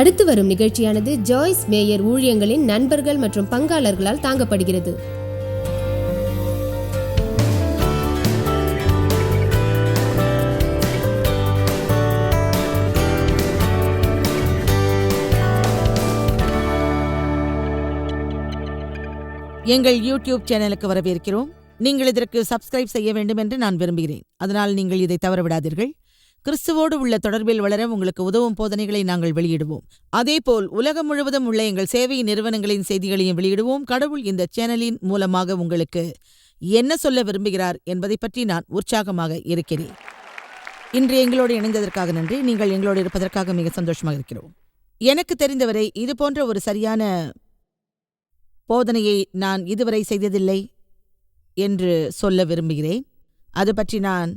அடுத்து வரும் நிகழ்ச்சியானது ஜாய்ஸ் மேயர் ஊழியங்களின் நண்பர்கள் மற்றும் பங்காளர்களால் தாங்கப்படுகிறது. எங்கள் யூடியூப் சேனலுக்கு வரவேற்கிறோம். நீங்கள் இதற்கு சப்ஸ்கிரைப் செய்ய வேண்டும் என்று நான் விரும்புகிறேன். அதனால் நீங்கள் இதை தவறவிடாதீர்கள். கிறிஸ்துவோடு உள்ள தொடர்பில் வளர உங்களுக்கு உதவும் போதனைகளை நாங்கள் வெளியிடுவோம். அதேபோல் உலகம் முழுவதும் உள்ள எங்கள் சேவை நிறுவனங்களின் செய்திகளையும் வெளியிடுவோம். கடவுள் இந்த சேனலின் மூலமாக உங்களுக்கு என்ன சொல்ல விரும்புகிறார் என்பதை பற்றி நான் உற்சாகமாக இருக்கிறேன். இன்று எங்களோடு இணைந்ததற்காக நன்றி. நீங்கள் எங்களோடு இருப்பதற்காக மிக சந்தோஷமாக இருக்கிறோம். எனக்கு தெரிந்தவரை இது போன்ற ஒரு சரியான போதனையை நான் இதுவரை செய்ததில்லை என்று சொல்ல விரும்புகிறேன். அது பற்றி நான்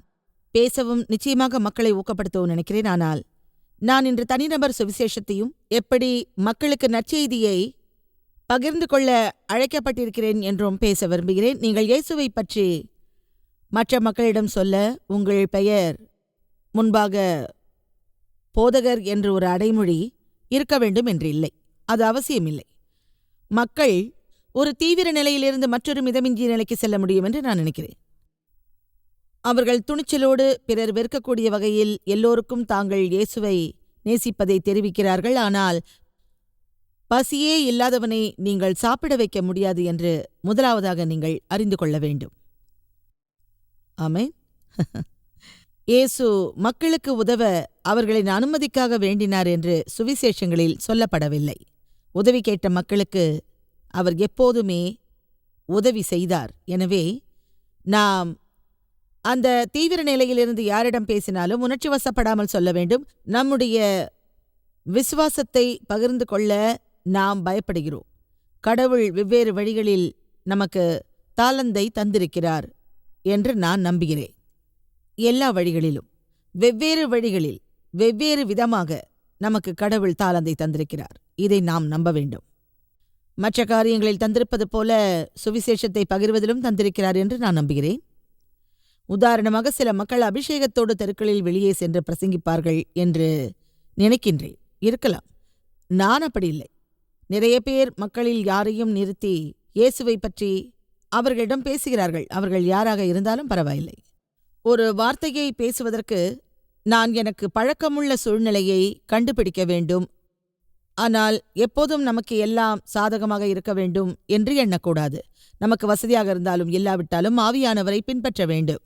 பேசவும் நிச்சயமாக மக்களை ஊக்கப்படுத்தவும் நினைக்கிறேன். ஆனால் நான் இன்று தனிநபர் சுவிசேஷத்தையும் எப்படி மக்களுக்கு நற்செய்தியை பகிர்ந்து கொள்ள அழைக்கப்பட்டிருக்கிறேன் என்றும் பேச விரும்புகிறேன். நீங்கள் இயேசுவை பற்றி மற்ற மக்களிடம் சொல்ல உங்கள் பெயர் முன்பாக போதகர் என்று ஒரு அடைமொழி இருக்க வேண்டும் என்று இல்லை. அது அவசியமில்லை. மக்கள் ஒரு தீவிர நிலையிலிருந்து மற்றொரு மிதமிஞ்சிய நிலைக்கு செல்ல முடியும் என்று நான் நினைக்கிறேன். அவர்கள் துணிச்சலோடு பிறர் வெறுக்கக்கூடிய வகையில் எல்லோருக்கும் தாங்கள் இயேசுவை நேசிப்பதை தெரிவிக்கிறார்கள். ஆனால் பசியே இல்லாதவனை நீங்கள் சாப்பிட வைக்க முடியாது என்று முதலாவதாக நீங்கள் அறிந்து கொள்ள வேண்டும். ஆமேன். இயேசு மக்களுக்கு உதவ அவர்களின் அனுமதிக்காக வேண்டினார் என்று சுவிசேஷங்களில் சொல்லப்படவில்லை. உதவி கேட்ட மக்களுக்கு அவர் எப்போதுமே உதவி செய்தார். எனவே நாம் அந்த தீவிர நிலையிலிருந்து யாரிடம் பேசினாலும் உணர்ச்சி வசப்படாமல் சொல்ல வேண்டும். நம்முடைய விசுவாசத்தை பகிர்ந்து கொள்ள நாம் பயப்படுகிறோம். கடவுள் வெவ்வேறு வழிகளில் நமக்கு தாளந்தை தந்திருக்கிறார் என்று நான் நம்புகிறேன். எல்லா வழிகளிலும் வெவ்வேறு வழிகளில் வெவ்வேறு விதமாக நமக்கு கடவுள் தாளந்தை தந்திருக்கிறார். இதை நாம் நம்ப வேண்டும். மற்ற காரியங்களில் தந்திருப்பது போல சுவிசேஷத்தை பகிர்வதிலும் தந்திருக்கிறார் என்று நான் நம்புகிறேன். உதாரணமாக சில மக்கள் அபிஷேகத்தோடு தெருக்களில் வெளியே சென்று பிரசங்கிப்பார்கள் என்று நினைக்கின்றேன். இருக்கலாம். நான் அப்படி இல்லை. நிறைய பேர் மக்களில் யாரையும் நிறுத்தி இயேசுவை பற்றி அவர்களிடம் பேசுகிறார்கள். அவர்கள் யாராக இருந்தாலும் பரவாயில்லை. ஒரு வார்த்தையை பேசுவதற்கு நான் எனக்கு பழக்கமுள்ள சூழ்நிலையை கண்டுபிடிக்க வேண்டும். ஆனால் எப்போதும் நமக்கு எல்லாம் சாதகமாக இருக்க வேண்டும் என்று எண்ணக்கூடாது. நமக்கு வசதியாக இருந்தாலும் இல்லாவிட்டாலும் ஆவியானவரை பின்பற்ற வேண்டும்.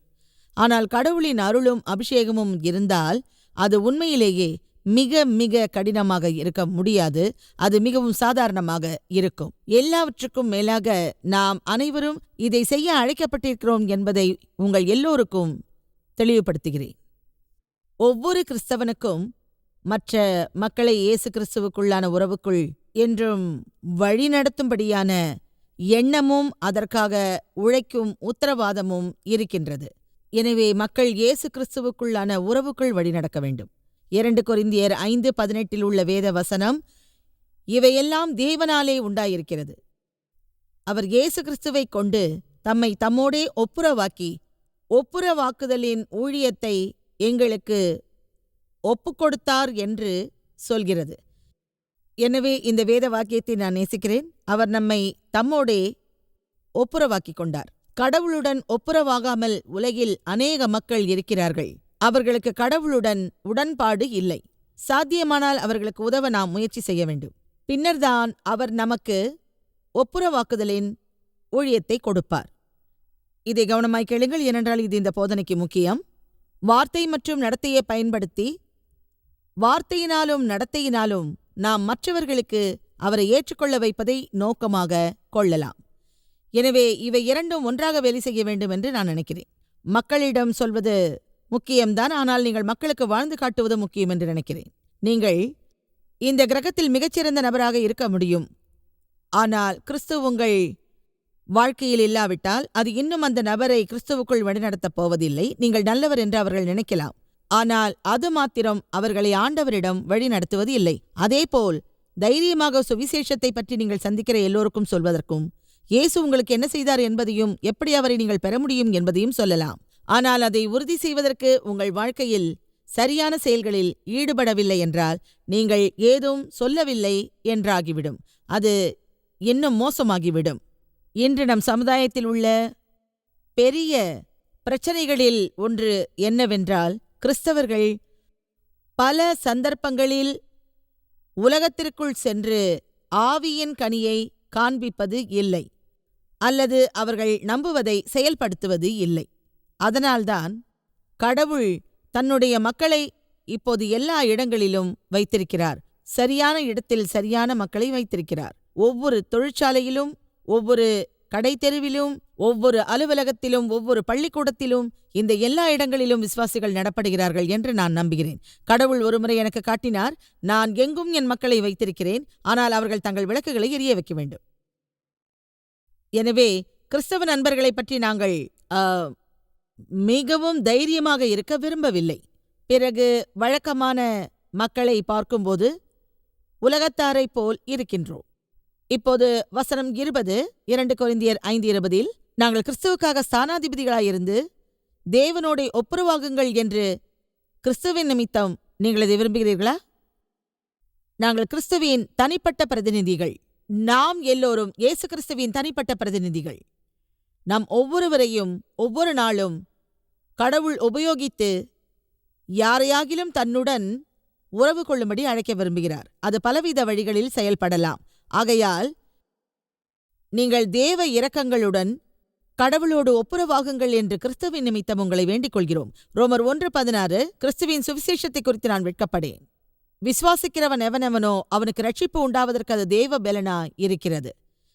ஆனால் கடவுளின் அருளும் அபிஷேகமும் இருந்தால் அது உண்மையிலேயே மிக மிக கடினமாக இருக்க முடியாது. அது மிகவும் சாதாரணமாக இருக்கும். எல்லாவற்றுக்கும் மேலாக நாம் அனைவரும் இதை செய்ய அழைக்கப்பட்டிருக்கிறோம் என்பதை உங்கள் எல்லோருக்கும் தெளிவுபடுத்துகிறேன். ஒவ்வொரு கிறிஸ்தவனுக்கும் மற்ற மக்களை இயேசு கிறிஸ்துவுக்குள்ளான உறவுக்குள் என்றும் வழிநடத்தும்படியான எண்ணமும் அதற்காக உழைக்கும் உத்தரவாதமும் இருக்கின்றது. எனவே மக்கள் இயேசு கிறிஸ்துவுக்குள்ளான உறவுக்குள் வழிநடக்க வேண்டும். இரண்டு கொரிந்தியர் ஐந்து பதினெட்டில் உள்ள வேத வசனம் இவையெல்லாம் தேவனாலே உண்டாயிருக்கிறது. அவர் இயேசு கிறிஸ்துவைக் கொண்டு தம்மை தம்மோடே ஒப்புரவாக்கி ஒப்புரவாக்குதலின் ஊழியத்தை எங்களுக்கு ஒப்புக்கொடுத்தார் என்று சொல்கிறது. எனவே இந்த வேத வாக்கியத்தை நான் நேசிக்கிறேன். அவர் நம்மை தம்மோடே ஒப்புரவாக்கிக் கொண்டார். கடவுளுடன் ஒப்புரவாகாமல் உலகில் அநேக மக்கள் இருக்கிறார்கள். அவர்களுக்கு கடவுளுடன் உடன்பாடு இல்லை. சாத்தியமானால் அவர்களுக்கு உதவ நாம் முயற்சி செய்ய வேண்டும். பின்னர்தான் அவர் நமக்கு ஒப்புரவாக்குதலின் ஊழியத்தை கொடுப்பார். இதை கவனமாய் கேளுங்கள். ஏனென்றால் இது இந்த போதனைக்கு முக்கியம். வார்த்தை மற்றும் நடத்தையை பயன்படுத்தி வார்த்தையினாலும் நடத்தையினாலும் நாம் மற்றவர்களுக்கு அவரை ஏற்றுக்கொள்ள வைப்பதை நோக்கமாக கொள்ளலாம். எனவே இவை இரண்டும் ஒன்றாக வேலை செய்ய வேண்டும் என்று நான் நினைக்கிறேன். மக்களிடம் சொல்வது முக்கியம்தான் ஆனால் நீங்கள் மக்களுக்கு வாழ்ந்து காட்டுவது முக்கியம் என்று நினைக்கிறேன். நீங்கள் இந்த கிரகத்தில் மிகச்சிறந்த நபராக இருக்க முடியும். ஆனால் கிறிஸ்து உங்கள் வாழ்க்கையில் இல்லாவிட்டால் அது இன்னும் அந்த நபரை கிறிஸ்துவுக்குள் வழிநடத்தப் போவதில்லை. நீங்கள் நல்லவர் என்று அவர்கள் நினைக்கலாம். ஆனால் அது மாத்திரம் அவர்களை ஆண்டவரிடம் வழிநடத்துவது இல்லை. அதேபோல் தைரியமாக சுவிசேஷத்தை பற்றி நீங்கள் சந்திக்கிற எல்லோருக்கும் சொல்வதற்கும் இயேசு உங்களுக்கு என்ன செய்தார் என்பதையும் எப்படி அவரை நீங்கள் பெற முடியும் என்பதையும் சொல்லலாம். ஆனால் அதை உறுதி செய்வதற்கு உங்கள் வாழ்க்கையில் சரியான செயல்களில் ஈடுபடவில்லை என்றால் நீங்கள் ஏதும் சொல்லவில்லை என்றாகிவிடும். அது இன்னும் மோசமாகிவிடும். இன்று நம் சமுதாயத்தில் உள்ள பெரிய பிரச்சனைகளில் ஒன்று என்னவென்றால் கிறிஸ்தவர்கள் பல சந்தர்ப்பங்களில் உலகத்திற்குள் சென்று ஆவியின் கனியை காண்பிப்பது இல்லை. அல்லது அவர்கள் நம்புவதை செயல்படுத்துவது இல்லை. அதனால்தான் கடவுள் தன்னுடைய மக்களை இப்போது எல்லா இடங்களிலும் வைத்திருக்கிறார். சரியான இடத்தில் சரியான மக்களை வைத்திருக்கிறார். ஒவ்வொரு தொழிற்சாலையிலும் ஒவ்வொரு கடைத்தெருவிலும் ஒவ்வொரு அலுவலகத்திலும் ஒவ்வொரு பள்ளிக்கூடத்திலும் இந்த எல்லா இடங்களிலும் விசுவாசிகள் நடப்படுகிறார்கள் என்று நான் நம்புகிறேன். கடவுள் ஒருமுறை எனக்கு காட்டினார் நான் எங்கும் என் மக்களை வைத்திருக்கிறேன் ஆனால் அவர்கள் தங்கள் விளக்குகளை எரிய வைக்க வேண்டும். எனவே கிறிஸ்தவ நண்பர்களைப் பற்றி நாங்கள் மிகவும் தைரியமாக இருக்க விரும்பவில்லை. பிறகு வழக்கமான மக்களை பார்க்கும்போது உலகத்தாரைப் போல் இருக்கின்றோம். இப்போது வசனம் இருபது இரண்டு கொரிந்தியர் ஐந்து இருபதில் நாங்கள் கிறிஸ்துவுக்காக ஸ்தானாதிபதிகளாயிருந்து தேவனோடு ஒப்புரவாகுங்கள் என்று கிறிஸ்துவின் நிமித்தம் நீங்கள் இதை விரும்புகிறீர்களா? நாங்கள் கிறிஸ்துவின் தனிப்பட்ட பிரதிநிதிகள். நாம் எல்லோரும் இயேசு கிறிஸ்துவின் தனிப்பட்ட பிரதிநிதிகள். நம் ஒவ்வொருவரையும் ஒவ்வொரு நாளும் கடவுள் உபயோகித்து யாரையாகிலும் தன்னுடன் உறவு கொள்ளும்படி அழைக்க விரும்புகிறார். அது பலவித வழிகளில் செயல்படலாம். ஆகையால் நீங்கள் தேவ இரக்கங்களுடன் கடவுளோடு ஒப்புரவாகுங்கள் என்று கிறிஸ்துவின் நிமித்தம் உங்களை வேண்டிக் கொள்கிறோம். ரோமர் ஒன்று பதினாறு கிறிஸ்துவின் சுவிசேஷத்தை குறித்து நான் வெட்கப்படேன். விசுவாசிக்கிறவன் எவனெவனோ அவனுக்கு ரட்சிப்பு உண்டாவதற்கு அது தேவ பெலனா இருக்கிறது.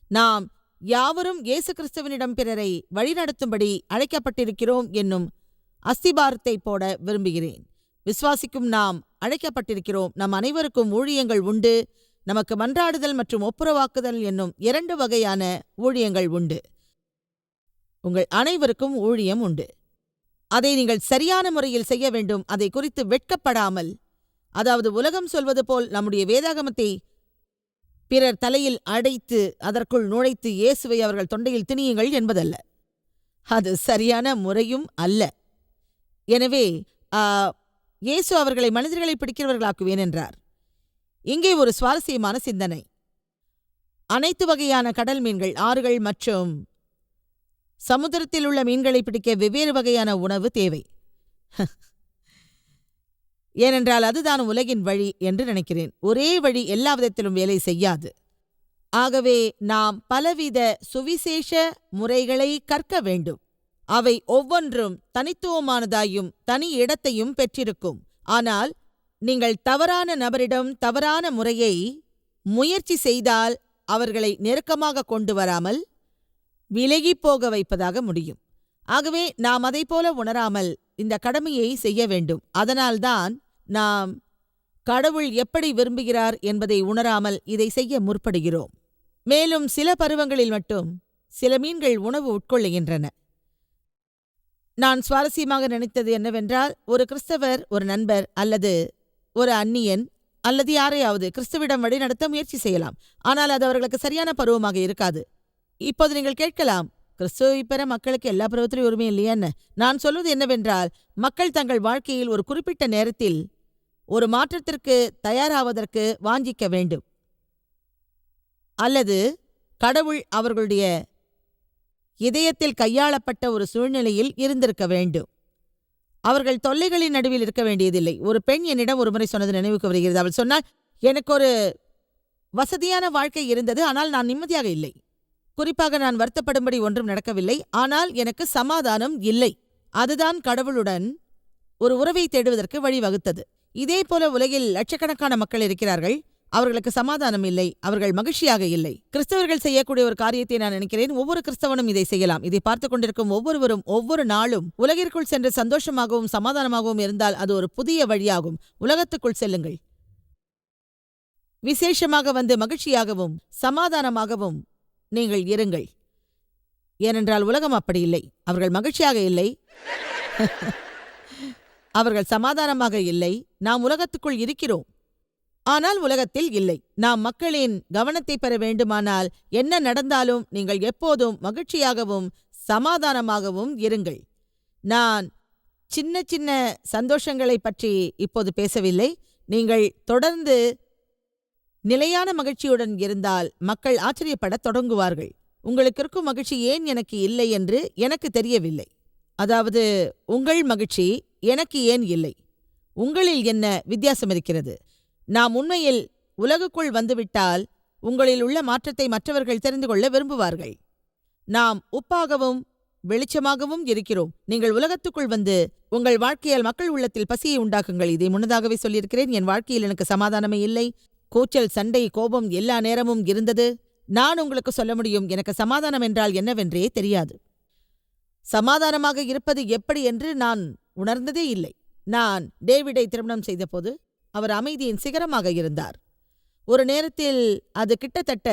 நாம் யாவரும் இயேசு கிறிஸ்துவனிடம் பிறரை வழிநடத்தும்படி அழைக்கப்பட்டிருக்கிறோம் என்னும் அஸ்திபாரத்தை போட விரும்புகிறேன். விசுவாசிக்கும் நாம் அழைக்கப்பட்டிருக்கிறோம். நம் அனைவருக்கும் ஊழியங்கள் உண்டு. நமக்கு மன்றாடுதல் மற்றும் ஒப்புரவாக்குதல் என்னும் இரண்டு வகையான ஊழியங்கள் உண்டு. உங்கள் அனைவருக்கும் ஊழியம் உண்டு. அதை நீங்கள் சரியான முறையில் செய்ய வேண்டும். அதை குறித்து வெட்கப்படாமல் அதாவது உலகம் சொல்வது போல் நம்முடைய வேதாகமத்தை பிறர் தலையில் அடைத்து அதற்குள் நுழைத்து இயேசுவை அவர்கள் தொண்டையில் திணியுங்கள் என்பதல்ல. அது சரியான முறையும் அல்ல. எனவே ஆ, இயேசு அவர்களை மனிதர்களை பிடிக்கிறவர்களாக்குவேன் என்றார். இங்கே ஒரு சுவாரஸ்யமான சிந்தனை. அனைத்து வகையான கடல் மீன்கள் ஆறுகள் மற்றும் சமுத்திரத்தில் உள்ள மீன்களை பிடிக்க வெவ்வேறு வகையான உணவு தேவை. ஏனென்றால் அதுதான் உலகின் வழி என்று நினைக்கிறேன். ஒரே வழி எல்லா விதத்திலும் வேலை செய்யாது. ஆகவே நாம் பலவித சுவிசேஷ முறைகளை கற்க வேண்டும். அவை ஒவ்வொன்றும் தனித்துவமானதாயும் தனி இடத்தையும் பெற்றிருக்கும். ஆனால் நீங்கள் தவறான நபரிடம் தவறான முறையை முயற்சி செய்தால் அவர்களை நெருக்கமாக கொண்டு வராமல் விலகிப் போக வைப்பதாக முடியும். ஆகவே நாம் அதைப்போல உணராமல் இந்த கடமையை செய்ய வேண்டும். அதனால்தான் நாம் கடவுள் எப்படி விரும்புகிறார் என்பதை உணராமல் இதை செய்ய முற்படுகிறோம். மேலும் சில பருவங்களில் மட்டும் சில மீன்கள் உணவு உட்கொள்ளுகின்றன. நான் சுவாரஸ்யமாக நினைத்தது என்னவென்றால் ஒரு கிறிஸ்தவர் ஒரு நண்பர் அல்லது ஒரு அந்நியன் அல்லது யாரையாவது கிறிஸ்துவிடம் வழிநடத்த முயற்சி செய்யலாம். ஆனால் அது அவர்களுக்கு சரியான பருவமாக இருக்காது. இப்போது நீங்கள் கேட்கலாம் கிறிஸ்துவை பெற மக்களுக்கு எல்லா பருவத்திலும் உரிமை இல்லையா? என்ன? நான் சொல்வது என்னவென்றால் மக்கள் தங்கள் வாழ்க்கையில் ஒரு குறிப்பிட்ட நேரத்தில் ஒரு மாற்றத்திற்கு தயாராவதற்கு வாஞ்சிக்க வேண்டும். அல்லது கடவுள் அவர்களுடைய இதயத்தில் கையாளப்பட்ட ஒரு சூழ்நிலையில் இருந்திருக்க வேண்டும். அவர்கள் தொல்லைகளின் நடுவில் இருக்க வேண்டியதில்லை. ஒரு பெண் என்னிடம் ஒருமுறை சொன்னது நினைவுக்கு வருகிறது. அவள் சொன்னால் எனக்கு ஒரு வசதியான வாழ்க்கை இருந்தது ஆனால் நான் நிம்மதியாக இல்லை. குறிப்பாக நான் வருத்தப்படும்படி ஒன்றும் நடக்கவில்லை. ஆனால் எனக்கு சமாதானம் இல்லை. அதுதான் கடவுளுடன் ஒரு உறவை தேடுவதற்கு வழிவகுத்தது. இதேபோல உலகில் லட்சக்கணக்கான மக்கள் இருக்கிறார்கள். அவர்களுக்கு சமாதானம் இல்லை. அவர்கள் மகிழ்ச்சியாக இல்லை. கிறிஸ்தவர்கள் செய்யக்கூடிய ஒரு காரியத்தை நான் நினைக்கிறேன். ஒவ்வொரு கிறிஸ்தவனும் இதை செய்யலாம். இதை பார்த்துக் கொண்டிருக்கும் ஒவ்வொருவரும் ஒவ்வொரு நாளும் உலகிற்குள் சென்று சந்தோஷமாகவும் சமாதானமாகவும் இருந்தால் அது ஒரு புதிய வழியாகும். உலகத்துக்குள் செல்லுங்கள். விசேஷமாக வந்து மகிழ்ச்சியாகவும் சமாதானமாகவும் நீங்கள் இருங்கள். ஏனென்றால் உலகம் அப்படி இல்லை. அவர்கள் மகிழ்ச்சியாக இல்லை. அவர்கள் சமாதானமாக இல்லை. நாம் உலகத்துக்குள் இருக்கிறோம். ஆனால் உலகத்தில் இல்லை. நாம் மக்களின் கவனத்தை பெற வேண்டுமானால் என்ன நடந்தாலும் நீங்கள் எப்போதும் மகிழ்ச்சியாகவும் சமாதானமாகவும் இருங்கள். நான் சின்ன சின்ன சந்தோஷங்களை பற்றி இப்போது பேசவில்லை. நீங்கள் தொடர்ந்து நிலையான மகிழ்ச்சியுடன் இருந்தால் மக்கள் ஆச்சரியப்படத் தொடங்குவார்கள். உங்களுக்கு இருக்கும் மகிழ்ச்சி ஏன் எனக்கு இல்லை என்று எனக்கு தெரியவில்லை. அதாவது உங்கள் மகிழ்ச்சி எனக்கு ஏன் இல்லை? உங்களில் என்ன வித்தியாசம் இருக்கிறது? நாம் உண்மையில் உலகுக்குள் வந்துவிட்டால் உங்களில் உள்ள மாற்றத்தை மற்றவர்கள் தெரிந்து கொள்ள விரும்புவார்கள். நாம் உப்பாகவும் வெளிச்சமாகவும் இருக்கிறோம். நீங்கள் உலகத்துக்குள் வந்து உங்கள் வாழ்க்கையால் மக்கள் உள்ளத்தில் பசியை உண்டாக்குங்கள். இதை முன்னதாகவே சொல்லியிருக்கிறேன். என் வாழ்க்கையில் எனக்கு சமாதானமே இல்லை. கூச்சல் சண்டை கோபம் எல்லா நேரமும் இருந்தது. நான் உங்களுக்கு சொல்ல முடியும். எனக்கு சமாதானம் என்றால் என்னவென்றே தெரியாது. சமாதானமாக இருப்பது எப்படி என்று நான் உணர்ந்ததே இல்லை. நான் டேவிடை திருமணம் செய்தபோது அவர் அமைதியின் சிகரமாக இருந்தார். ஒரு நேரத்தில் அது கிட்டத்தட்ட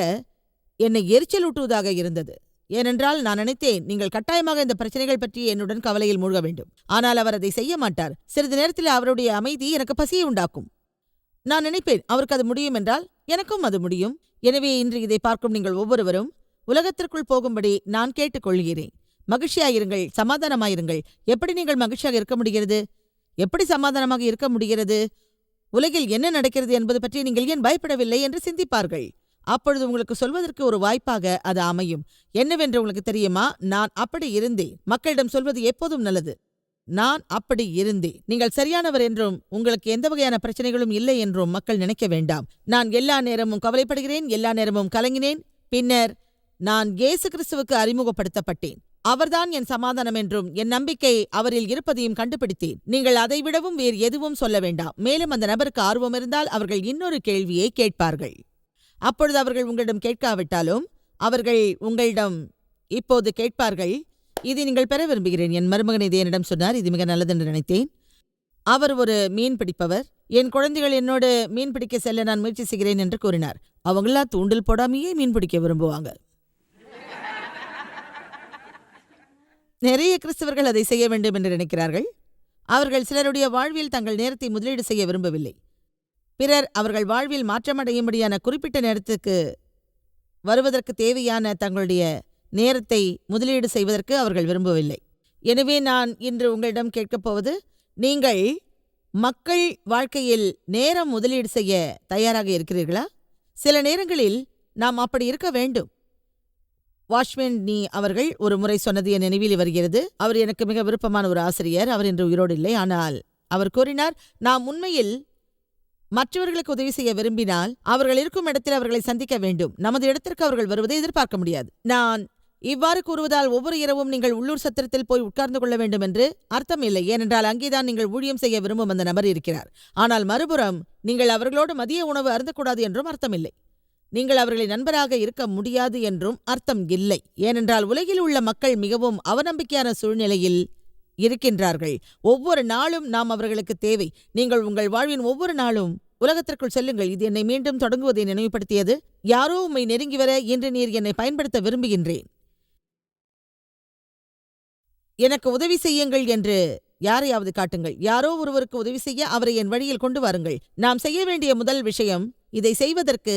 என்னை எரிச்சலூட்டுவதாக இருந்தது. ஏனென்றால் நான் நினைத்தேன் நீங்கள் கட்டாயமாக இந்த பிரச்சனைகள் பற்றி என்னுடன் கவலையில் மூழ்க வேண்டும். ஆனால் அவர் அதை செய்ய மாட்டார். சிறிது நேரத்தில் அவருடைய அமைதி எனக்கு பசியை உண்டாக்கும். நான் நினைப்பேன் அவருக்கு அது முடியும் என்றால் எனக்கும் அது முடியும். எனவே இன்று இதை பார்க்கும் நீங்கள் ஒவ்வொருவரும் உலகத்திற்குள் போகும்படி நான் கேட்டுக்கொள்கிறேன். மகிழ்ச்சியாயிருங்கள் சமாதானமாயிருங்கள். எப்படி நீங்கள் மகிழ்ச்சியாக இருக்க முடிகிறது? எப்படி சமாதானமாக இருக்க முடிகிறது? உலகில் என்ன நடக்கிறது என்பது பற்றி நீங்கள் ஏன் பயப்படவில்லை என்று சிந்திப்பார்கள். அப்பொழுது உங்களுக்கு சொல்வதற்கு ஒரு வாய்ப்பாக அது அமையும். என்னவென்று உங்களுக்கு தெரியுமா? நான் அப்படி இருந்தேன். மக்களிடம் சொல்வது எப்போதும் நல்லது. நான் அப்படி இருந்தேன். நீங்கள் சரியானவர் என்றும் உங்களுக்கு எந்த வகையான பிரச்சனைகளும் இல்லை என்றும் மக்கள் நினைக்க வேண்டாம். நான் எல்லா நேரமும் கவலைப்படுகிறேன் எல்லா நேரமும் கலங்கினேன். பின்னர் நான் இயேசு கிறிஸ்துவுக்கு அறிமுகப்படுத்தப்பட்டேன். அவர்தான் என் சமாதானம் என்றும் என் நம்பிக்கை அவரில் இருப்பதையும் கண்டுபிடித்தேன் நீங்கள் அதைவிடவும் வேறு எதுவும் சொல்ல வேண்டாம். மேலும் அந்த நபருக்கு ஆர்வம் இருந்தால் அவர்கள் இன்னொரு கேள்வியை கேட்பார்கள். அப்பொழுது அவர்கள் உங்களிடம் கேட்காவிட்டாலும் அவர்கள் உங்களிடம் இப்போது கேட்பார்கள் இதை நீங்கள் பெற விரும்புகிறேன். என் மருமகன் இதை என்னிடம் சொன்னார். இது மிக நல்லதென்று நினைத்தேன். அவர் ஒரு மீன் பிடிப்பவர். என் குழந்தைகள் என்னோடு மீன் பிடிக்க செல்ல நான் முயற்சி செய்கிறேன் என்று கூறினார். அவங்களா தூண்டில் போடாமையே மீன் பிடிக்க விரும்புவாங்க. நிறைய கிறிஸ்தவர்கள் அதை செய்ய வேண்டும் என்று நினைக்கிறார்கள். அவர்கள் சிலருடைய வாழ்வில் தங்கள் நேரத்தை முதலீடு செய்ய விரும்பவில்லை. பிறர் அவர்கள் வாழ்வில் மாற்றமடையும்படியான குறிப்பிட்ட நேரத்துக்கு வருவதற்கு தேவையான தங்களுடைய நேரத்தை முதலீடு செய்வதற்கு அவர்கள் விரும்பவில்லை. எனவே நான் இன்று உங்களிடம் கேட்கப் போவது நீங்கள் மக்கள் வாழ்க்கையில் நேரம் முதலீடு செய்ய தயாராக இருக்கிறீர்களா? சில நேரங்களில் நாம் அப்படி இருக்க வேண்டும். வாஷ்மேன் நீ அவர்கள் ஒரு முறை சொன்னது என் நினைவில் வருகிறது. அவர் எனக்கு மிக விருப்பமான ஒரு ஆசிரியர். அவர் இன்று உயிரோடு இல்லை. ஆனால் அவர் கூறினார் நாம் உண்மையில் மற்றவர்களுக்கு உதவி செய்ய விரும்பினால் அவர்கள் இருக்கும் இடத்தில் அவர்களை சந்திக்க வேண்டும். நமது இடத்திற்கு அவர்கள் வருவதை எதிர்பார்க்க முடியாது. நான் இவ்வாறு கூறுவதால் ஒவ்வொரு இரவும் நீங்கள் உள்ளூர் சத்திரத்தில் போய் உட்கார்ந்து கொள்ள வேண்டும் என்று அர்த்தம் இல்லை. ஏனென்றால் அங்கேதான் நீங்கள் ஊழியம் செய்ய விரும்பும் அந்த நபர் இருக்கிறார். ஆனால் மறுபுறம் நீங்கள் அவர்களோடு மதிய உணவு அருந்தக்கூடாது என்றும் அர்த்தமில்லை நீங்கள் அவர்களை நண்பராக இருக்க முடியாது என்றும் அர்த்தம் இல்லை. ஏனென்றால் உலகில் உள்ள மக்கள் மிகவும் அவநம்பிக்கையான சூழ்நிலையில் இருக்கின்றார்கள். ஒவ்வொரு நாளும் நாம் அவர்களுக்கு தேவை. நீங்கள் உங்கள் வாழ்வின் ஒவ்வொரு நாளும் உலகத்திற்குள் செல்லுங்கள். இது என்னை மீண்டும் தொடங்குவதை நினைவுபடுத்தியது. யாரோ உம்மை நெருங்கி வர இன்று நீர் என்னை பயன்படுத்த விரும்புகின்றேன். எனக்கு உதவி செய்யுங்கள் என்று யாரையாவது காட்டுங்கள். யாரோ ஒருவருக்கு உதவி செய்ய அவரை என் வழியில் கொண்டு வாருங்கள். நாம் செய்ய வேண்டிய முதல் விஷயம் இதை செய்வதற்கு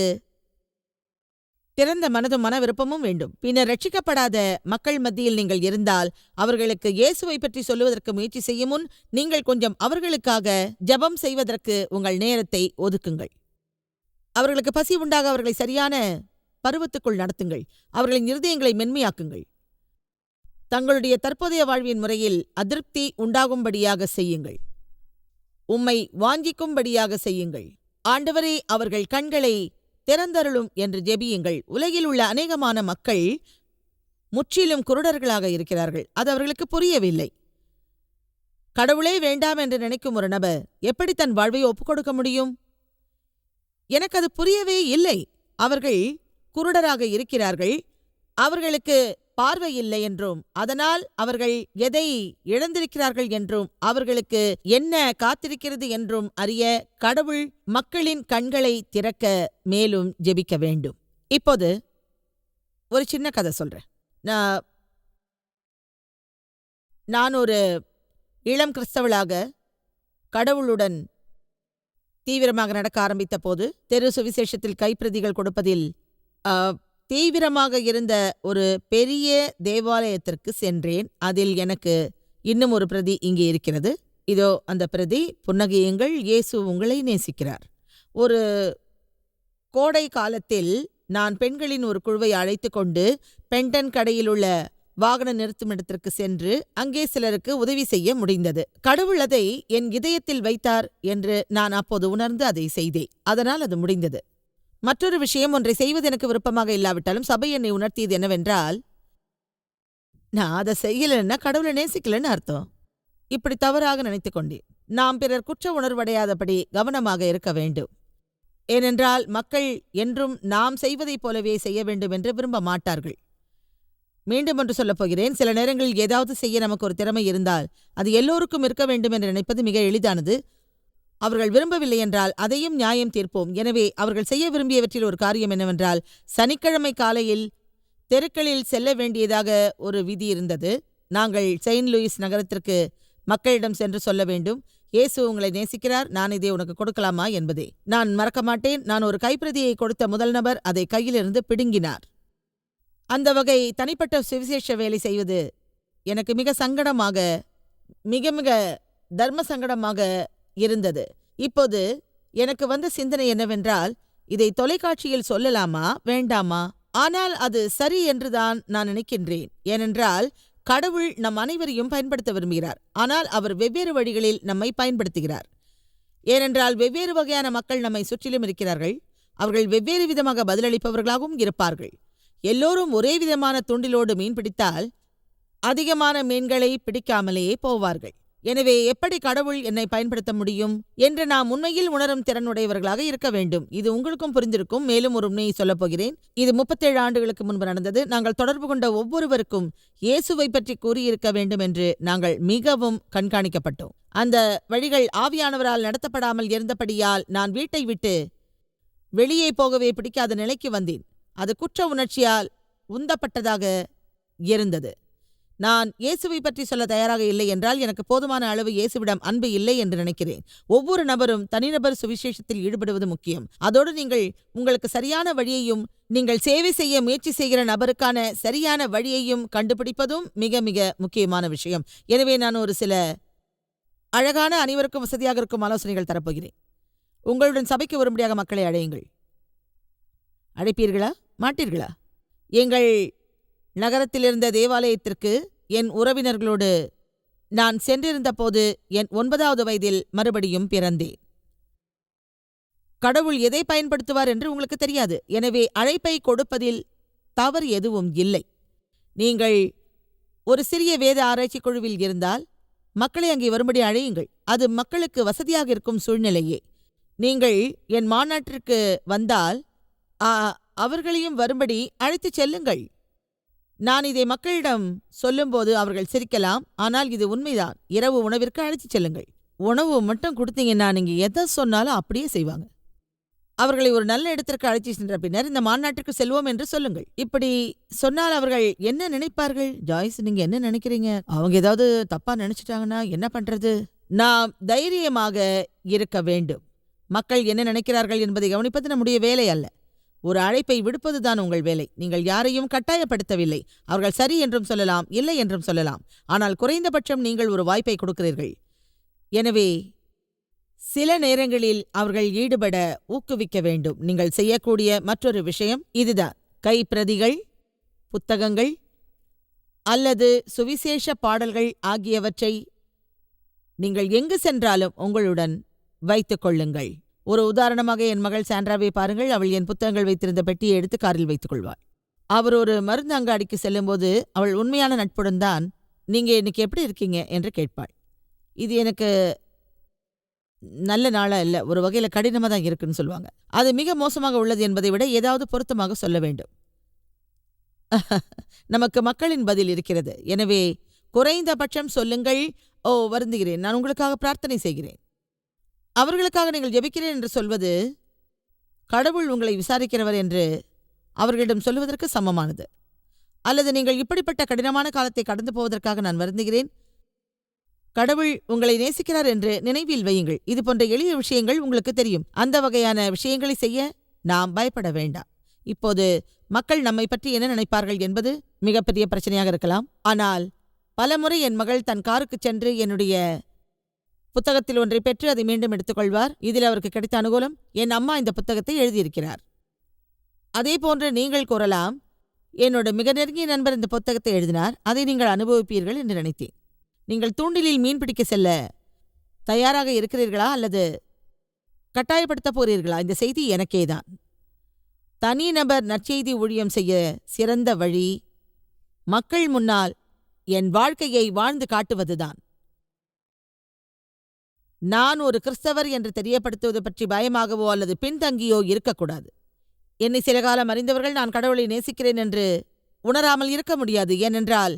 திறந்த மனதும் மன விருப்பமும் வேண்டும். பின்னர் ரட்சிக்கப்படாத மக்கள் மத்தியில் நீங்கள் இருந்தால் அவர்களுக்கு இயேசுவை பற்றி சொல்லுவதற்கு முயற்சி செய்யும் முன் நீங்கள் கொஞ்சம் அவர்களுக்காக ஜெபம் செய்வதற்கு உங்கள் நேரத்தை ஒதுக்குங்கள். அவர்களுக்கு பசி உண்டாக அவர்களை சரியான பருவத்துக்குள் நடத்துங்கள். அவர்களின் இருதயங்களை மென்மையாக்குங்கள். தங்களுடைய தற்போதைய வாழ்வின் முறையில் அதிருப்தி உண்டாகும்படியாக செய்யுங்கள். உம்மை வாஞ்சிக்கும்படியாக செய்யுங்கள். ஆண்டவரே அவர்கள் கண்களை திறந்தருளும் என்று ஜெபியுங்கள். உலகில் உள்ள அநேகமான மக்கள் முற்றிலும் குருடர்களாக இருக்கிறார்கள். அது அவர்களுக்கு புரியவில்லை. கடவுளே வேண்டாம் என்று நினைக்கும் ஒரு நபர் எப்படி தன் வாழ்வை ஒப்புக்கொடுக்க முடியும்? எனக்கு அது புரியவே இல்லை. அவர்கள் குருடராக இருக்கிறார்கள். அவர்களுக்கு பார்வை இல்லை என்றும் அதனால் அவர்கள் எதை இழந்திருக்கிறார்கள் என்றும் அவர்களுக்கு என்ன காத்திருக்கிறது என்றும் அறிய கடவுள் மக்களின் கண்களை திறக்க மேலும் ஜெபிக்க வேண்டும். இப்போது ஒரு சின்ன கதை சொல்றேன். நான் நான் ஒரு இளம் கிறிஸ்தவளாக கடவுளுடன் தீவிரமாக நடக்க ஆரம்பித்த போது தெரு சுவிசேஷத்தில் கைப்பிரதிகள் கொடுப்பதில் தீவிரமாக இருந்த ஒரு பெரிய தேவாலயத்திற்கு சென்றேன். அதில் எனக்கு இன்னும் ஒரு பிரதி இங்கே இருக்கிறது. இதோ அந்த பிரதி புன்னகையுங்கள் இயேசு உங்களை நேசிக்கிறார். ஒரு கோடை காலத்தில் நான் பெண்களின் ஒரு குழுவை அழைத்து கொண்டு பென்டன் கடையில் உள்ள வாகன நிறுத்துமிடத்திற்கு சென்று அங்கே சிலருக்கு உதவி செய்ய முடிந்தது. கடவுள் அதை என் இதயத்தில் வைத்தார் என்று நான் அப்போது உணர்ந்து அதை செய்தேன். அதனால் அது முடிந்தது. மற்றொரு விஷயம் ஒன்றை செய்வது எனக்கு விருப்பமாக இல்லாவிட்டாலும் சபை என்னை உணர்த்தியது என்னவென்றால் நான் அதை செய்யலைன்னா கடவுளை நேசிக்கலன்னு அர்த்தம். இப்படி தவறாக நினைத்து கொண்டேன். நாம் பிறர் குற்ற உணர்வடையாதபடி கவனமாக இருக்க வேண்டும். ஏனென்றால் மக்கள் என்றும் நாம் செய்வதைப் போலவே செய்ய வேண்டும் என்று விரும்ப மாட்டார்கள். மீண்டும் ஒன்று சொல்லப் போகிறேன். சில நேரங்களில் ஏதாவது செய்ய நமக்கு ஒரு திறமை இருந்தால் அது எல்லோருக்கும் இருக்க வேண்டும் என்று நினைப்பது மிக எளிதானது. அவர்கள் விரும்பவில்லை என்றால் அதையும் நியாயம் தீர்ப்போம். எனவே அவர்கள் செய்ய விரும்பியவற்றில் ஒரு காரியம் என்னவென்றால் சனிக்கிழமை காலையில் தெருக்களில் செல்ல வேண்டியதாக ஒரு விதி இருந்தது. நாங்கள் செயின்ட் லூயிஸ் நகரத்திற்கு மக்களிடம் சென்று சொல்ல வேண்டும். இயேசு உங்களை நேசிக்கிறார் நான் இதை உனக்கு கொடுக்கலாமா என்பதே. நான் மறக்க மாட்டேன். நான் ஒரு கைப்பிரதியை கொடுத்த முதல் நபர் அதை கையிலிருந்து பிடுங்கினார். அந்த வகை தனிப்பட்ட சுவிசேஷ வேலை செய்வது எனக்கு மிக சங்கடமாக மிக மிக தர்ம சங்கடமாக இருந்தது. இப்போது எனக்கு வந்த சிந்தனை என்னவென்றால் இதை தொலைக்காட்சியில் சொல்லலாமா வேண்டாமா? ஆனால் அது சரி என்றுதான் நான் நினைக்கின்றேன். ஏனென்றால் கடவுள் நம் அனைவரையும் பயன்படுத்த விரும்புகிறார். ஆனால் அவர் வெவ்வேறு வழிகளில் நம்மை பயன்படுத்துகிறார். ஏனென்றால் வெவ்வேறு வகையான மக்கள் நம்மை சுற்றிலும் இருக்கிறார்கள். அவர்கள் வெவ்வேறு விதமாக பதிலளிப்பவர்களாகவும் இருப்பார்கள். எல்லோரும் ஒரே விதமான துண்டிலோடு மீன் பிடித்தால் அதிகமான மீன்களை பிடிக்காமலேயே போவார்கள். எனவே எப்படி கடவுள் என்னை பயன்படுத்த முடியும் என்று நாம் உண்மையில் உணரும் திறனுடையவர்களாக இருக்க வேண்டும். இது உங்களுக்கும் புரிந்திருக்கும். மேலும் ஒரு உண்மையை சொல்லப் போகிறேன். இது முப்பத்தேழு ஆண்டுகளுக்கு முன்பு நடந்தது. நாங்கள் தொடர்பு கொண்ட ஒவ்வொருவருக்கும் இயேசுவை பற்றி கூறியிருக்க வேண்டும் என்று நாங்கள் மிகவும் கண்காணிக்கப்பட்டோம். அந்த வழிகள் ஆவியானவரால் நடத்தப்படாமல் இருந்தபடியால் நான் வீட்டை விட்டு வெளியே போகவே பிடிக்காத நிலைக்கு வந்தேன். அது குற்ற உணர்ச்சியால் உந்தப்பட்டதாக இருந்தது. நான் இயேசுவை பற்றி சொல்ல தயாராக இல்லை என்றால் எனக்கு போதுமான அளவு இயேசுவிடம் அன்பு இல்லை என்று நினைக்கிறேன். ஒவ்வொரு நபரும் தனிநபர் சுவிசேஷத்தில் ஈடுபடுவது முக்கியம். அதோடு நீங்கள் உங்களுக்கு சரியான வழியையும் நீங்கள் சேவை செய்ய முயற்சி செய்கிற நபருக்கான சரியான வழியையும் கண்டுபிடிப்பதும் மிக மிக முக்கியமான விஷயம். எனவே நான் ஒரு சில அழகான அனைவருக்கும் வசதியாக இருக்கும் ஆலோசனைகள் தரப்போகிறேன். உங்களுடன் சபைக்கு வரும்படியாக மக்களை அழையுங்கள். அழைப்பீர்களா? மாட்டீர்களா? எங்கள் நகரத்திலிருந்த தேவாலயத்திற்கு என் உறவினர்களோடு நான் சென்றிருந்தபோது என் ஒன்பதாவது வயதில் மறுபடியும் பிறந்தேன். கடவுள் எதை பயன்படுத்துவார் என்று உங்களுக்கு தெரியாது. எனவே அழைப்பை கொடுப்பதில் தவறு எதுவும் இல்லை. நீங்கள் ஒரு சிறிய வேத ஆராய்ச்சி குழுவில் இருந்தால் மக்களை அங்கே வரும்படி அழையுங்கள். அது மக்களுக்கு வசதியாக இருக்கும் சூழ்நிலையே. நீங்கள் என் மாநாட்டிற்கு வந்தால் ஆ, அவர்களையும் வரும்படி அழைத்துச் செல்லுங்கள். நான் இதை மக்களிடம் சொல்லும்போது அவர்கள் சிரிக்கலாம். ஆனால் இது உண்மைதான். இரவு உணவிற்கு அழைச்சிச் செல்லுங்கள். உணவு மட்டும் கொடுத்தீங்கன்னா நீங்க எதை சொன்னாலும் அப்படியே செய்வாங்க. அவர்களை ஒரு நல்ல இடத்திற்கு அழைத்து சென்ற பின்னர் இந்த மாநாட்டிற்கு செல்வோம் என்று சொல்லுங்கள். இப்படி சொன்னால் அவர்கள் என்ன நினைப்பார்கள்? ஜாய்ஸ் நீங்க என்ன நினைக்கிறீங்க? அவங்க ஏதாவது தப்பா நினைச்சிட்டாங்கன்னா என்ன பண்றது? நாம் தைரியமாக இருக்க வேண்டும். மக்கள் என்ன நினைக்கிறார்கள் என்பதை கவனிப்பது நம்முடைய வேலை அல்ல. ஒரு அழைப்பை விடுப்பதுதான் உங்கள் வேலை. நீங்கள் யாரையும் கட்டாயப்படுத்தவில்லை. அவர்கள் சரி என்றும் சொல்லலாம் இல்லை என்றும் சொல்லலாம். ஆனால் குறைந்தபட்சம் நீங்கள் ஒரு வாய்ப்பை கொடுக்கிறீர்கள். எனவே சில நேரங்களில் அவர்கள் ஈடுபட ஊக்குவிக்க வேண்டும். நீங்கள் செய்யக்கூடிய மற்றொரு விஷயம் இதுதான். கைப்பிரதிகள் புத்தகங்கள் அல்லது சுவிசேஷ பாடல்கள் ஆகியவற்றை நீங்கள் எங்கு சென்றாலும் உங்களுடன் வைத்துக் கொள்ளுங்கள். ஒரு உதாரணமாக என் மகள் சாண்ட்ராவை பாருங்கள். அவள் என் புத்தகங்கள் வைத்திருந்த பெட்டியை எடுத்து காரில் வைத்துக் கொள்வாள். அவர் ஒரு மருந்து அங்காடிக்கு செல்லும்போது அவள் உண்மையான நட்புடன் தான் நீங்க இன்னைக்கு எப்படி இருக்கீங்க? என்று கேட்பாள். இது எனக்கு நல்ல நாளா இல்ல. ஒரு வகையில கடினமா தான் இருக்குன்னு சொல்லுவாங்க. அது மிக மோசமாக உள்ளது என்பதை விட ஏதாவது பொருத்தமாக சொல்ல வேண்டும். நமக்கு மக்களின் பதில் இருக்கிறது. எனவே குறைந்தபட்சம் சொல்லுங்கள். ஓ வருந்துகிறேன். நான் உங்களுக்காக பிரார்த்தனை செய்கிறேன். அவர்களுக்காக நீங்கள் ஜெபிக்கிறேன் என்று சொல்வது கடவுள் உங்களை விசாரிக்கிறவர் என்று அவர்களிடம் சொல்லுவதற்கு சமமானது. அல்லது நீங்கள் இப்படிப்பட்ட கடினமான காலத்தை கடந்து போவதற்காக நான் வருந்துகிறேன். கடவுள் உங்களை நேசிக்கிறார் என்று நினைவில் வையுங்கள். இது போன்ற எளிய விஷயங்கள் உங்களுக்கு தெரியும். அந்த வகையான விஷயங்களை செய்ய நாம் பயப்பட வேண்டாம். இப்போது மக்கள் நம்மை பற்றி என்ன நினைப்பார்கள் என்பது மிகப்பெரிய பிரச்சனையாக இருக்கலாம். ஆனால் பலமுறை என் மகள் தன் காருக்குச் சென்று என்னுடைய புத்தகத்தில் ஒன்றை பெற்று அதை மீண்டும் எடுத்துக்கொள்வார். இதில் அவருக்கு கிடைத்த அனுகூலம் என் அம்மா இந்த புத்தகத்தை எழுதியிருக்கிறார். அதே போன்று நீங்கள் கூறலாம் என்னோட மிக நெருங்கிய நண்பர் இந்த புத்தகத்தை எழுதினார். அதை நீங்கள் அனுபவிப்பீர்கள் என்று நினைத்தேன். நீங்கள் தூண்டிலில் மீன் பிடிக்க செல்ல தயாராக இருக்கிறீர்களா? அல்லது கட்டாயப்படுத்தப் போகிறீர்களா இந்த செய்தி எனக்கேதான் தனிநபர் நற்செய்தி ஊழியம் செய்ய சிறந்த வழி மக்கள் முன்னால் என் வாழ்க்கையை வாழ்ந்து காட்டுவதுதான் நான் ஒரு கிறிஸ்தவர் என்று தெரியப்படுத்துவது பற்றி பயமாகவோ அல்லது பின்தங்கியோ இருக்கக்கூடாது. என்னை சில காலம் அறிந்தவர்கள் நான் கடவுளை நேசிக்கிறேன் என்று உணராமல் இருக்க முடியாது. ஏனென்றால்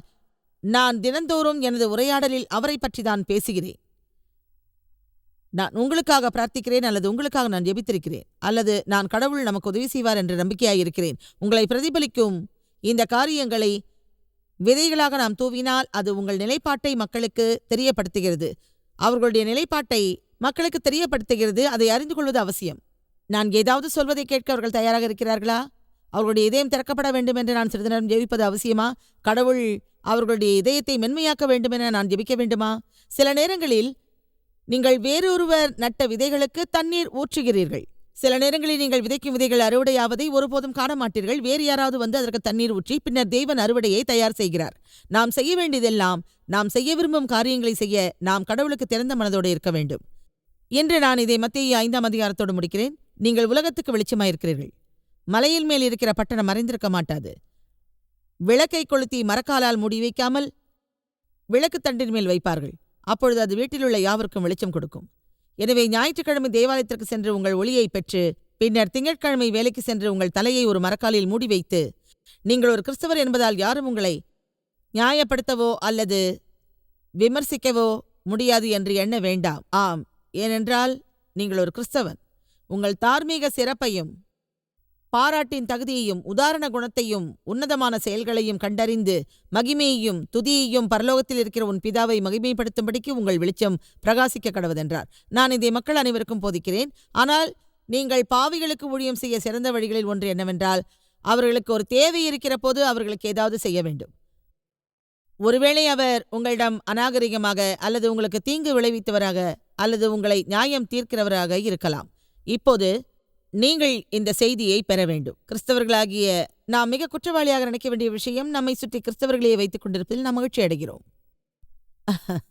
நான் தினந்தோறும் எனது உரையாடலில் அவரை பற்றி தான் பேசுகிறேன். நான் உங்களுக்காக பிரார்த்திக்கிறேன் அல்லது உங்களுக்காக நான் ஜெபித்திருக்கிறேன். அல்லது நான் கடவுள் நமக்கு உதவி செய்வார் என்ற நம்பிக்கையாயிருக்கிறேன் உங்களை பிரதிபலிக்கும் இந்த காரியங்களை விதைகளாக நாம் தூவினால் அது உங்கள் நிலைப்பாட்டை மக்களுக்கு தெரியப்படுத்துகிறது. அவர்களுடைய நிலைப்பாட்டை மக்களுக்கு தெரியப்படுத்துகிறது அதை அறிந்து கொள்வது அவசியம். நான் ஏதாவது சொல்வதை கேட்க அவர்கள் தயாராக இருக்கிறார்களா? அவர்களுடைய இதயம் திறக்கப்பட வேண்டும் என்று நான் சிறிது நேரம் ஜெபிப்பது அவசியமா? கடவுள் அவர்களுடைய இதயத்தை மென்மையாக்க வேண்டும் என நான் ஜெபிக்க வேண்டுமா? சில நேரங்களில் நீங்கள் வேறொருவர் நட்ட விதைகளுக்கு தண்ணீர் ஊற்றுகிறீர்கள். சில நேரங்களில் நீங்கள் விதைக்கும் விதைகள் அறுவடையாவதை ஒருபோதும் காண மாட்டீர்கள் வேறு யாராவது வந்து அதற்கு தண்ணீர் ஊற்றி பின்னர் தேவன் அறுவடையை தயார் செய்கிறார். நாம் செய்ய வேண்டியதெல்லாம் நாம் செய்ய விரும்பும் காரியங்களை செய்ய நாம் கடவுளுக்கு திறந்த மனதோடு இருக்க வேண்டும். என்று நான் இதை மத்திய ஐந்தாம் அதிகாரத்தோடு முடிக்கிறேன். நீங்கள் உலகத்துக்கு வெளிச்சமாயிருக்கிறீர்கள். மலையில் மேல் இருக்கிற பட்டணம் மறைந்திருக்க மாட்டாது. விளக்கை கொளுத்தி மரக்காலால் மூடி வைக்காமல் விளக்குத் தண்டின் மேல் வைப்பார்கள். அப்பொழுது அது வீட்டிலுள்ள யாவருக்கும் வெளிச்சம் கொடுக்கும். எனவே ஞாயிற்றுக்கிழமை தேவாலயத்திற்கு சென்று உங்கள் ஒளியை பெற்று பின்னர் திங்கட்கிழமை வேலைக்கு சென்று உங்கள் தலையை ஒரு மரக்காலில் மூடி வைத்து நீங்கள் ஒரு கிறிஸ்தவர் என்பதால் யாரும் உங்களை நியாயப்படுத்தவோ அல்லது விமர்சிக்கவோ முடியாது என்று எண்ண வேண்டாம். ஆம் ஏனென்றால் நீங்கள் ஒரு கிறிஸ்தவன். உங்கள் தார்மீக சிறப்பையும் பாராட்டின் தகுதியையும் உதாரண குணத்தையும் உன்னதமான செயல்களையும் கண்டறிந்து மகிமையையும் துதியையும் பரலோகத்தில் இருக்கிற உன் பிதாவை மகிமைப்படுத்தும்படிக்கு உங்கள் வெளிச்சம் பிரகாசிக்க கடவுதென்றார். நான் இதை மக்கள் அனைவருக்கும் போதிக்கிறேன். ஆனால் நீங்கள் பாவிகளுக்கு ஊழியம் செய்ய சிறந்த வழிகளில் ஒன்று என்னவென்றால் அவர்களுக்கு ஒரு தேவை இருக்கிற போது அவர்களுக்கு ஏதாவது செய்ய வேண்டும். ஒருவேளை அவர் உங்களிடம் அநாகரிகமாக அல்லது உங்களுக்கு தீங்கு விளைவித்தவராக அல்லது உங்களை நியாயம் தீர்க்கிறவராக இருக்கலாம். இப்போது நீங்கள் இந்த செய்தியை பெற வேண்டும். கிறிஸ்தவர்களாகிய நாம் மிக குற்றவாளியாக நினைக்க வேண்டிய விஷயம் நம்மை சுற்றி கிறிஸ்தவர்களையே வைத்துக் கொண்டிருப்பதில் நாம் மகிழ்ச்சி அடைகிறோம்.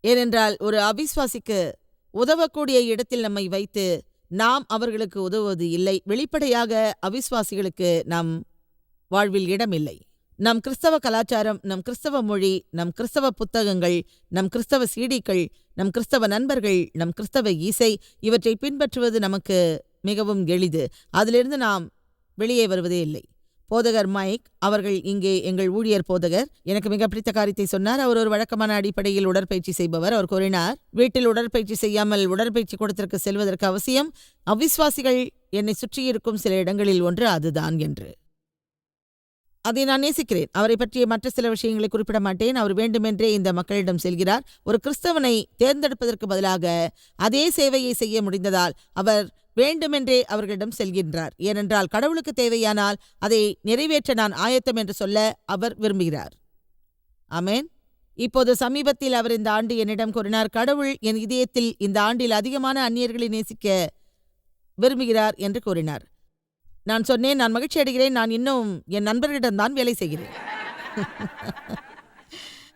ஏனென்றால் ஒரு அவிஸ்வாசிக்கு உதவக்கூடிய இடத்தில் நம்மை வைத்து நாம் அவர்களுக்கு உதவுவது இல்லை. வெளிப்படையாக அவிஸ்வாசிகளுக்கு நம் வாழ்வில் இடமில்லை. நம் கிறிஸ்தவ கலாச்சாரம் நம் கிறிஸ்தவ மொழி நம் கிறிஸ்தவ புத்தகங்கள் நம் கிறிஸ்தவ சீடிகள் நம் கிறிஸ்தவ நண்பர்கள் நம் கிறிஸ்தவ இசை இவற்றை பின்பற்றுவது நமக்கு மிகவும் எளிது. அதிலிருந்து நாம் வெளியே வருவதே இல்லை. போதகர் மைக் அவர்கள் இங்கே எங்கள் ஊழியர் போதகர் எனக்கு மிக பிடித்த காரியத்தை சொன்னார். அவர் ஒரு வழக்கமான அடிப்படையில் உடற்பயிற்சி செய்பவர். அவர் கூறினார் வீட்டில் உடற்பயிற்சி செய்யாமல் உடற்பயிற்சி கூடத்திற்கு செல்வதற்கு அவசியம். அவ்விஸ்வாசிகள் என்னை சுற்றியிருக்கும் சில இடங்களில் ஒன்று அதுதான் என்று. அதை நான் நேசிக்கிறேன். அவரை பற்றிய மற்ற சில விஷயங்களை குறிப்பிட மாட்டேன். அவர் வேண்டுமென்றே இந்த மக்களிடம் செல்கிறார். ஒரு கிறிஸ்தவனை தேர்ந்தெடுப்பதற்கு பதிலாக அதே சேவையை செய்ய முடிந்ததால் அவர் வேண்டுமென்றே அவர்களிடம் செல்கின்றார். ஏனென்றால் கடவுளுக்கு தேவையானால் அதை நிறைவேற்ற நான் ஆயத்தம் என்று சொல்ல அவர் விரும்புகிறார். அமேன் இப்போது சமீபத்தில் அவர் இந்த ஆண்டு என்னிடம் கூறினார் கடவுள் என் இதயத்தில் இந்த ஆண்டில் அதிகமான அந்நியர்களை நேசிக்க விரும்புகிறார் என்று கூறினார். நான் சொன்னேன் நான் மகிழ்ச்சி அடைகிறேன் நான் இன்னும் என் நண்பர்களிடம்தான் வேலை செய்கிறேன்.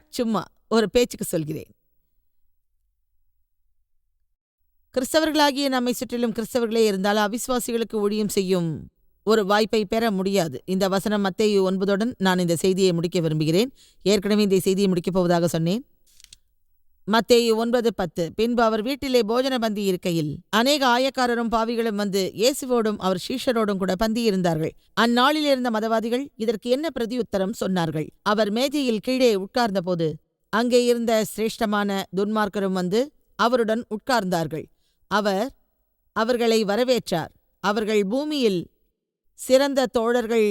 சும்மா ஒரு பேச்சுக்கு சொல்கிறேன். கிறிஸ்தவர்களாகிய நம்மை சுற்றிலும் கிறிஸ்தவர்களே இருந்தால் அவிசுவாசிகளுக்கு ஊழியம் செய்யும் ஒரு வாய்ப்பை பெற முடியாது. இந்த வசனம் மத்தேயு ஒன்பதுடன் நான் இந்த செய்தியை முடிக்க விரும்புகிறேன். ஏற்கனவே இந்த செய்தியை முடிக்கப் போவதாக சொன்னேன். மத்தேயு ஒன்பது பத்து. பின்பு அவர் வீட்டிலே போஜன பந்தி இருக்கையில் அநேக ஆயக்காரரும் பாவிகளும் வந்து இயேசுவோடும் அவர் சீஷரோடும் கூட பந்தியிருந்தார்கள் அந்நாளில் இருந்த மதவாதிகள் இதற்கு என்ன பிரதியுத்தரம் சொன்னார்கள்? அவர் மேஜையில் கீழே உட்கார்ந்தபோது அங்கே இருந்த சிரேஷ்டமான துன்மார்க்கரும் வந்து அவருடன் உட்கார்ந்தார்கள். அவர் அவர்களை வரவேற்றார். அவர்கள் பூமியில் சிறந்த தோழர்கள்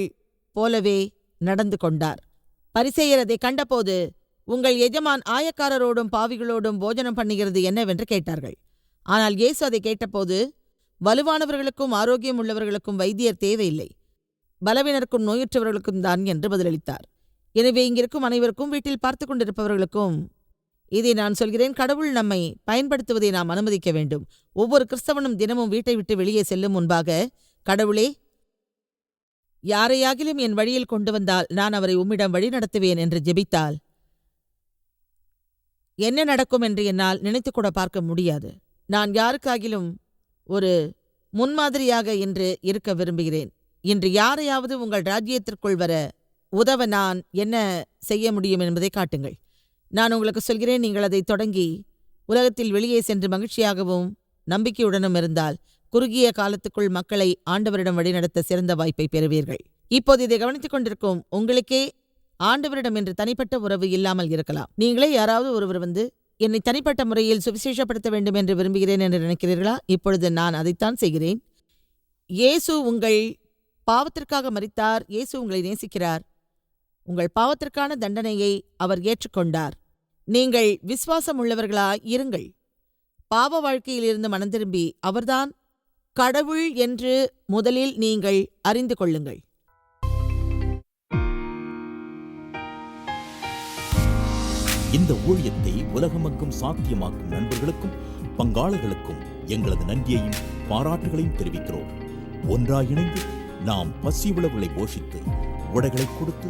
போலவே நடந்து கொண்டார். பரிசேயர் கண்டபோது உங்கள் எஜமான் ஆயக்காரரோடும் பாவிகளோடும் போஜனம் பண்ணுகிறது என்னவென்று கேட்டார்கள். ஆனால் இயேசு அதை கேட்டபோது வலுவானவர்களுக்கும் ஆரோக்கியம் உள்ளவர்களுக்கும் வைத்தியர் தேவையில்லை. பலவினருக்கும் நோயுற்றவர்களுக்கும் தான் என்று பதிலளித்தார். எனவே இங்கிருக்கும் அனைவருக்கும் வீட்டில் பார்த்து கொண்டிருப்பவர்களுக்கும் இதை நான் சொல்கிறேன். கடவுள் நம்மை பயன்படுத்துவதை நாம் அனுமதிக்க வேண்டும். ஒவ்வொரு கிறிஸ்தவனும் தினமும் வீட்டை விட்டு வெளியே செல்லும் முன்பாக கடவுளே யாரையாகிலும் என் வழியில் கொண்டு வந்தால் நான் அவரை உம்மிடம் வழி நடத்துவேன் என்று ஜெபித்தால் என்ன நடக்கும் என்று என்னால் நினைத்துக்கூட பார்க்க முடியாது. நான் யாருக்காகிலும் ஒரு முன்மாதிரியாக இன்று இருக்க விரும்புகிறேன். இன்று யாரையாவது உங்கள் ராஜ்யத்திற்குள் வர உதவ நான் என்ன செய்ய முடியும் என்பதை காட்டுங்கள். நான் உங்களுக்கு சொல்கிறேன் நீங்கள் அதை தொடங்கி உலகத்தில் வெளியே சென்று மகிழ்ச்சியாகவும் நம்பிக்கையுடனும் இருந்தால் குறுகிய காலத்துக்குள் மக்களை ஆண்டவரிடம் வழிநடத்த சிறந்த வாய்ப்பை பெறுவீர்கள். இப்போது இதை கவனித்துக் கொண்டிருக்கும் உங்களுக்கே ஆண்டவரிடம் என்று தனிப்பட்ட உறவு இல்லாமல் இருக்கலாம். நீங்களே யாராவது ஒருவர் வந்து என்னை தனிப்பட்ட முறையில் சுவிசேஷப்படுத்த வேண்டும் என்று விரும்புகிறேன் என்று நினைக்கிறீர்களா? இப்பொழுது நான் அதைத்தான் செய்கிறேன். இயேசு உங்கள் பாவத்திற்காக மறித்தார் இயேசு உங்களை நேசிக்கிறார். உங்கள் பாவத்திற்கான தண்டனையை அவர் ஏற்றுக்கொண்டார். நீங்கள் விசுவாசம் உள்ளவர்களா இருங்கள். பாவ வாழ்க்கையிலிருந்து மனம் திரும்பி அவர்தான் கடவுள் என்று முதலில் நீங்கள் அறிந்து கொள்ளுங்கள். இந்த ஊழியத்தை உலகமெங்கும் சாத்தியமாக்கும் நண்பர்களுக்கும் பங்காளர்களுக்கும் எங்களது நன்றியையும் பாராட்டுகளையும் தெரிவிக்கிறோம். ஒன்றாக இணைந்து நாம் பசி உழவுகளை போஷித்து உடைகளை கொடுத்து